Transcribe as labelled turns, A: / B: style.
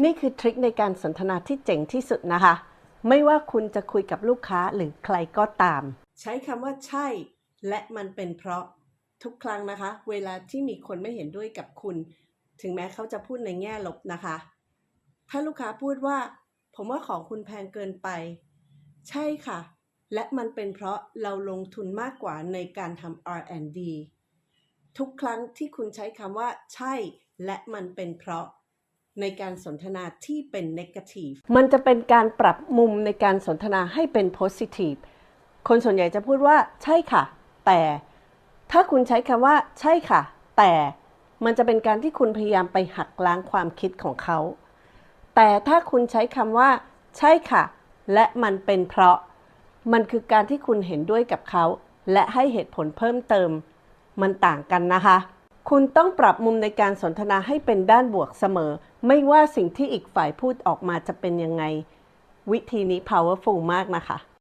A: นี่คือทริคในการสนทนาที่เจ๋งที่สุดนะคะ ไม่ว่าคุณจะคุยกับลูกค้าหรือใครก็ตาม ใช้คำว่าใช่ และมันเป็นเพราะทุกครั้งนะคะ เวลาที่มีคนไม่เห็นด้วยกับคุณ ถึงแม้เขาจะพูดในแง่ลบนะคะ ถ้าลูกค้าพูดว่า ผมว่าของคุณแพงเกินไป ใช่ค่ะ และมันเป็นเพราะเราลงทุนมากกว่าในการทำ R&D ทุกครั้งที่คุณใช้คำว่า ใช่ และมันเป็นเพราะ ในการสนทนาที่เป็น negative มันจะเป็นการปรับมุมในการสนทนาให้เป็น positive คนส่วนใหญ่จะพูดว่าใช่ค่ะ แต่ ถ้าคุณใช้คำว่า ใช่ค่ะ แต่มันจะเป็นการที่คุณพยายามไปหักล้างความคิดของเขา แต่ถ้าคุณใช้คำว่า ใช่ค่ะ และมันเป็นเพราะ มันคือการที่คุณเห็นด้วยกับเขา และให้เหตุผลเพิ่มเติม มันต่างกันนะคะ คุณต้องปรับมุมในการสนทนาให้เป็นด้านบวกเสมอ ไม่ว่าสิ่งที่อีกฝ่ายพูดออกมาจะเป็นยังไง วิธีนี้ powerful มากนะคะ